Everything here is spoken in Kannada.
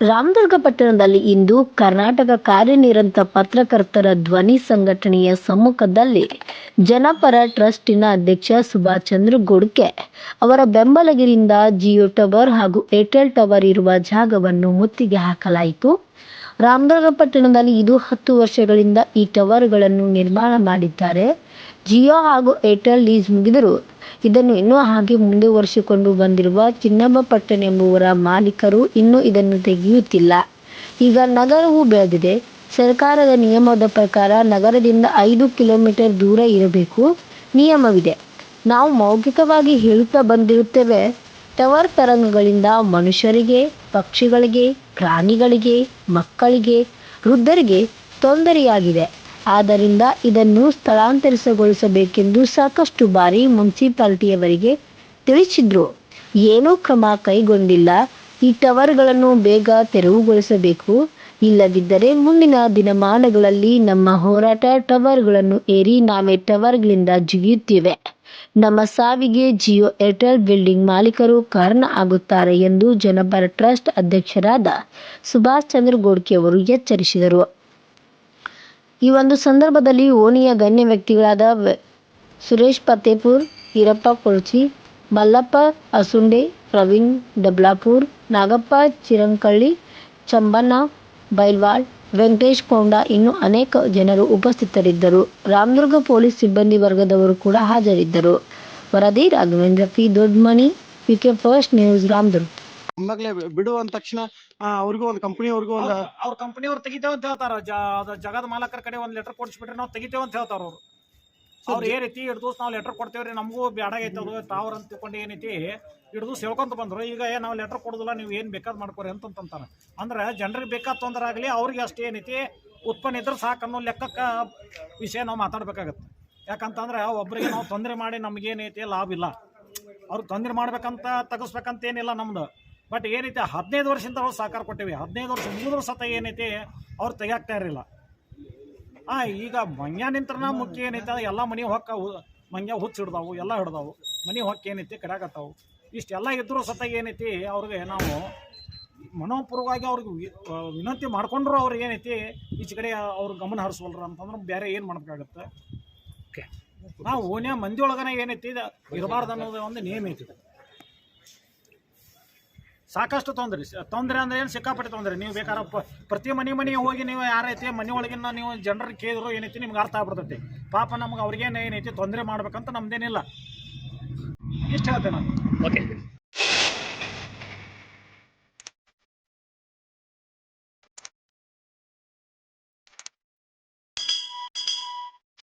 ರಾಮದುರ್ಗ ಪಟ್ಟಣದಲ್ಲಿ ಇಂದು ಕರ್ನಾಟಕ ಕಾರ್ಯನಿರತ ಪತ್ರಕರ್ತರ ಧ್ವನಿ ಸಂಘಟನೆಯ ಸಮ್ಮುಖದಲ್ಲಿ ಜನಪರ ಟ್ರಸ್ಟಿನ ಅಧ್ಯಕ್ಷ ಸುಭಾಷ್ ಚಂದ್ರ ಗೋಡ್ಕೆ ಅವರ ಬೆಂಬಲಗಿರಿಂದ ಜಿಯೋ ಟವರ್ ಹಾಗೂ ಏರ್ಟೆಲ್ ಟವರ್ ಇರುವ ಜಾಗವನ್ನು ಮುತ್ತಿಗೆ ಹಾಕಲಾಯಿತು. ರಾಮದುರ್ಗ ಪಟ್ಟಣದಲ್ಲಿ ಇದು ಹತ್ತು ವರ್ಷಗಳಿಂದ ಈ ಟವರ್ಗಳನ್ನು ನಿರ್ಮಾಣ ಮಾಡಿದ್ದಾರೆ. ಜಿಯೋ ಹಾಗೂ ಏರ್ಟೆಲ್ ಲೀಸ್ ಮುಗಿದರೂ ಇದನ್ನು ಇನ್ನೂ ಹಾಗೆ ಮುಂದುವರಿಸಿಕೊಂಡು ಬಂದಿರುವ ಚಿನ್ನಮ್ಮ ಪಟ್ಟಣ ಎಂಬುವರ ಮಾಲೀಕರು ಇನ್ನೂ ಇದನ್ನು ತೆಗೆಯುತ್ತಿಲ್ಲ. ಈಗ ನಗರವು ಬೆಳೆದಿದೆ. ಸರ್ಕಾರದ ನಿಯಮದ ಪ್ರಕಾರ ನಗರದಿಂದ ಐದು ಕಿಲೋಮೀಟರ್ ದೂರ ಇರಬೇಕು. ನಿಯಮವಿದೆ. ನಾವು ಮೌಖಿಕವಾಗಿ ಹೇಳುತ್ತಾ ಬಂದಿರುತ್ತೇವೆ. ಟವರ್ ತರಂಗಗಳಿಂದ ಮನುಷ್ಯರಿಗೆ, ಪಕ್ಷಿಗಳಿಗೆ, ಪ್ರಾಣಿಗಳಿಗೆ, ಮಕ್ಕಳಿಗೆ, ವೃದ್ಧರಿಗೆ ತೊಂದರೆಯಾಗಿದೆ. ಆದ್ದರಿಂದ ಇದನ್ನು ಸ್ಥಳಾಂತರಿಸಗೊಳಿಸಬೇಕೆಂದು ಸಾಕಷ್ಟು ಬಾರಿ ಮುನ್ಸಿಪಾಲ್ಟಿಯವರಿಗೆ ತಿಳಿಸಿದ್ರು. ಏನೂ ಕ್ರಮ ಕೈಗೊಂಡಿಲ್ಲ. ಈ ಟವರ್ಗಳನ್ನು ಬೇಗ ತೆರವುಗೊಳಿಸಬೇಕು. ಇಲ್ಲದಿದ್ದರೆ ಮುಂದಿನ ದಿನಮಾನಗಳಲ್ಲಿ ನಮ್ಮ ಹೋರಾಟ ಟವರ್ಗಳನ್ನು ಏರಿ ನಾವೇ ಟವರ್ಗಳಿಂದ ಜಿಗಿಯುತ್ತೇವೆ. ನಮ್ಮ ಸಾವಿಗೆ ಜಿಯೋ ಏರ್ಟೆಲ್ ಬಿಲ್ಡಿಂಗ್ ಮಾಲೀಕರು ಕಾರಣ ಆಗುತ್ತಾರೆ ಎಂದು ಜನಪರ ಟ್ರಸ್ಟ್ ಅಧ್ಯಕ್ಷರಾದ ಸುಭಾಷ್ ಚಂದ್ರ ಗೋಡ್ಕೆ ಅವರು ಎಚ್ಚರಿಸಿದರು. ಈ ಒಂದು ಸಂದರ್ಭದಲ್ಲಿ ಓಣಿಯ ಗಣ್ಯ ವ್ಯಕ್ತಿಗಳಾದ ಸುರೇಶ್ ಫತೇಪುರ್ ಈರಪ್ಪ ಕೊಳ್ಚಿ, ಮಲ್ಲಪ್ಪ ಅಸುಂಡೆ, ಪ್ರವೀಣ್ ಡಬ್ಲಾಪುರ್, ನಾಗಪ್ಪ ಚಿರಂಕಳ್ಳಿ, ಚಂಬಣ್ಣ ಬೈಲ್ವಾಳ್, ವೆಂಕಟೇಶ್ ಕೊಂಡ ಇನ್ನು ಅನೇಕ ಜನರು ಉಪಸ್ಥಿತರಿದ್ದರು. ರಾಮದುರ್ಗ ಪೊಲೀಸ್ ಸಿಬ್ಬಂದಿ ವರ್ಗದವರು ಕೂಡ ಹಾಜರಿದ್ದರು. ವರದಿ Raghavendra P. Dodmani K first news, Ramadurga. ಒಮ್ಮೆಗ್ಲೇ ಬಿಡು ಅಂದ ತಕ್ಷಣ ಅವ್ರಿಗೂ ಒಂದು ಕಂಪನಿ ಅವ್ರಿಗೂ ಒಂದು ಅವ್ರ ಕಂಪನಿಯವ್ರು ತೆಗಿತೇವೆ ಅಂತ ಹೇಳ್ತಾರ. ಜಗದ ಮಾಲಕರ ಕಡೆ ಒಂದು ಲೆಟರ್ ಕೊಡ್ಸ್ಬಿಟ್ರೆ ನಾವು ತೆಗಿತೇವೆ ಅಂತ ಹೇಳ್ತಾರ ಅವ್ರು. ಅವ್ರು ಏನ್ ಐತಿ ಹಿಡ್ದು ನಾವು ಲೆಟರ್ ಕೊಡ್ತೇವ್ರಿ ನಮಗೂ ಬ್ಯಾಡಾಗೈತೆ ಅದು ತಾವ್ರ ಅಂತ ತಿಳ್ಕೊಂಡು ಏನೈತಿ ಹಿಡ್ದು ಸೇಳ್ಕೊಂತ ಬಂದ್ರು. ಈಗ ಏನ್ ನಾವು ಲೆಟರ್ ಕೊಡೋದಿಲ್ಲ ನೀವು ಏನ್ ಬೇಕಾದ್ ಮಾಡ್ಕೊರಿ ಅಂತಂತಾರೆ ಅಂದ್ರೆ ಜನರಿಗೆ ಬೇಕಾದ ತೊಂದರೆ ಆಗಲಿ ಅವ್ರಿಗೆ ಅಷ್ಟೇ ಏನೈತಿ ಉತ್ಪನ್ನ ಇದ್ರೆ ಸಾಕು ಅನ್ನೋ ಲೆಕ್ಕಕ್ಕ ವಿಷಯ ನಾವು ಮಾತಾಡ್ಬೇಕಾಗತ್ತೆ. ಯಾಕಂತಂದ್ರೆ ಒಬ್ಬರಿಗೆ ನಾವು ತೊಂದರೆ ಮಾಡಿ ನಮ್ಗೇನೈತಿ ಲಾಭ ಇಲ್ಲ. ಅವ್ರಿಗೆ ತೊಂದರೆ ಮಾಡ್ಬೇಕಂತ ತಗಸ್ಬೇಕಂತ ಏನಿಲ್ಲ ನಮ್ದು. ಬಟ್ ಏನೈತೆ ಹದಿನೈದು ವರ್ಷದಿಂದ ಅವ್ರು ಸಹಕಾರ ಕೊಟ್ಟಿವಿ. ಹದಿನೈದು ವರ್ಷ ಮೂರು ಸತ ಏನೈತಿ ಅವ್ರು ತೆಗಿಯಾಕ್ತಾ ಇರಲಿಲ್ಲ. ಆ ಈಗ ಮಂಗ್ಯ ನಿಂತ್ರನ ಮುಖ್ಯ ಏನೈತೆ ಎಲ್ಲ ಮನೆ ಹೊಕ್ಕವು ಮಂಗ್ಯ ಹುಚ್ಚ ಹಿಡ್ದಾವು ಎಲ್ಲ ಹಿಡ್ದಾವು. ಮನೆ ಹೊಕ್ಕ ಏನೈತಿ ಕಡಾಕತ್ತಾವು ಇಷ್ಟೆಲ್ಲ ಇದ್ದರೂ ಸತ ಏನೈತಿ ಅವ್ರಿಗೆ ನಾವು ಮನೋಪೂರ್ವವಾಗಿ ಅವ್ರಿಗೆ ವಿನಂತಿ ಮಾಡ್ಕೊಂಡ್ರು ಅವ್ರಿಗೆ ಏನೈತಿ ಈಚೆ ಕಡೆ ಅವ್ರ ಗಮನ ಹರಿಸವಲ್ರ ಅಂತಂದ್ರೆ ಬೇರೆ ಏನು ಮಾಡ್ಬೇಕಾಗತ್ತೆ. ನಾವು ಓನ್ಯ ಮಂದಿ ಒಳಗನೆ ಏನೈತಿ ಇರಬಾರ್ದು ಅನ್ನೋದು ಒಂದು ನಿಯಮ ಐತಿ. ಸಾಕಷ್ಟು ತೊಂದರೆ ತೊಂದರೆ ಅಂದ್ರೆ ಏನು ಸಿಕ್ಕಾಪಟ್ಟೆ ತೊಂದರೆ? ನೀವು ಬೇಕಾದ್ರೆ ಪ್ರತಿ ಮನೆ ಮನೆಗೆ ಹೋಗಿ ನೀವು ಯಾರೈತಿ ಮನೆ ಒಳಗಿನ ನೀವು ಜನರಿಗೆ ಕೇಳಿದ್ರು ಏನೈತಿ ನಿಮ್ಗೆ ಅರ್ಥ ಆಗ್ಬಿಡ್ತೈತಿ. ಪಾಪ ನಮ್ಗೆ ಅವ್ರಿಗೇನು ಏನೈತಿ ತೊಂದರೆ ಮಾಡ್ಬೇಕಂತ ನಮ್ದೇನಿಲ್ಲ. ಇಷ್ಟ ಹೇಳ್ತೇನೆ ನಾನು? ಓಕೆ